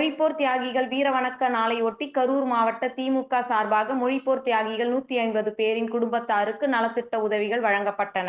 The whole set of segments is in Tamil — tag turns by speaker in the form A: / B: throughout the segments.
A: மொழிப்போர் தியாகிகள் வீரவணக்க நாளையொட்டி கரூர் மாவட்ட திமுக சார்பாக மொழிப்போர் தியாகிகள் நூத்தி ஐம்பது பேரின் குடும்பத்தாருக்கு நலத்திட்ட உதவிகள் வழங்கப்பட்டன.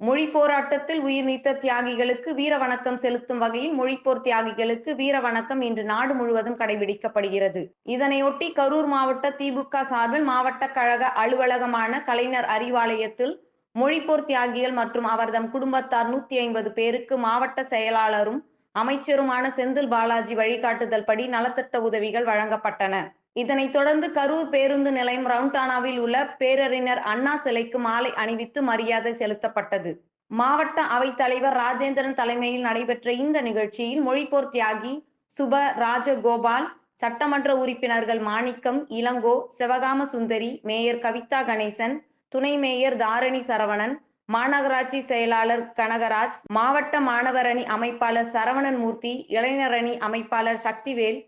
A: மொழி போராட்டத்தில் உயிர் நீத்த தியாகிகளுக்கு வீர வணக்கம் செலுத்தும் வகையில் மொழிப்போர் தியாகிகளுக்கு வீர வணக்கம் இன்று நாடு முழுவதும் கடைபிடிக்கப்படுகிறது. இதனையொட்டி கரூர் மாவட்ட திமுக சார்பில் மாவட்ட கழக அலுவலகமான கலைஞர் அறிவாலயத்தில் மொழிப்போர் தியாகிகள் மற்றும் அவர்தம் குடும்பத்தார் நூத்தி ஐம்பது பேருக்கு மாவட்ட செயலாளரும் அமைச்சருமான செந்தில் பாலாஜி வழிகாட்டுதல் படி நலத்திட்ட உதவிகள் வழங்கப்பட்டன. இதனைத் தொடர்ந்து கரூர் பேருந்து நிலையம் ரவுண்டானாவில் உள்ள பேரறிஞர் அண்ணா சிலைக்கு மாலை அணிவித்து மரியாதை செலுத்தப்பட்டது. மாவட்ட அவைத் தலைவர் ராஜேந்திரன் தலைமையில் நடைபெற்ற இந்த நிகழ்ச்சியில் மொழிப்போர் தியாகி சுப ராஜகோபால், சட்டமன்ற உறுப்பினர்கள் மாணிக்கம், இளங்கோ, சிவகாம சுந்தரி, மேயர் கவிதா கணேசன், துணை மேயர் தாரணி சரவணன், மாநகராட்சி செயலாளர் கனகராஜ், மாவட்ட மாணவரணி அமைப்பாளர் சரவணன் மூர்த்தி இளைஞரணி அமைப்பாளர் சக்திவேல்,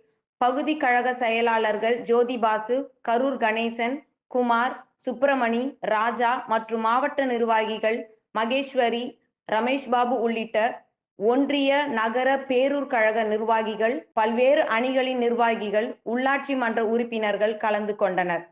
A: பகுதி கழக செயலாளர்கள் ஜோதிபாசு, கரூர் கணேசன், குமார், சுப்பிரமணி, ராஜா மற்றும் மாவட்ட நிர்வாகிகள் மகேஸ்வரி, ரமேஷ்பாபு உள்ளிட்ட ஒன்றிய, நகர, பேரூர் கழக நிர்வாகிகள், பல்வேறு அணிகளின் நிர்வாகிகள், உள்ளாட்சி மன்ற உறுப்பினர்கள் கலந்து கொண்டனர்.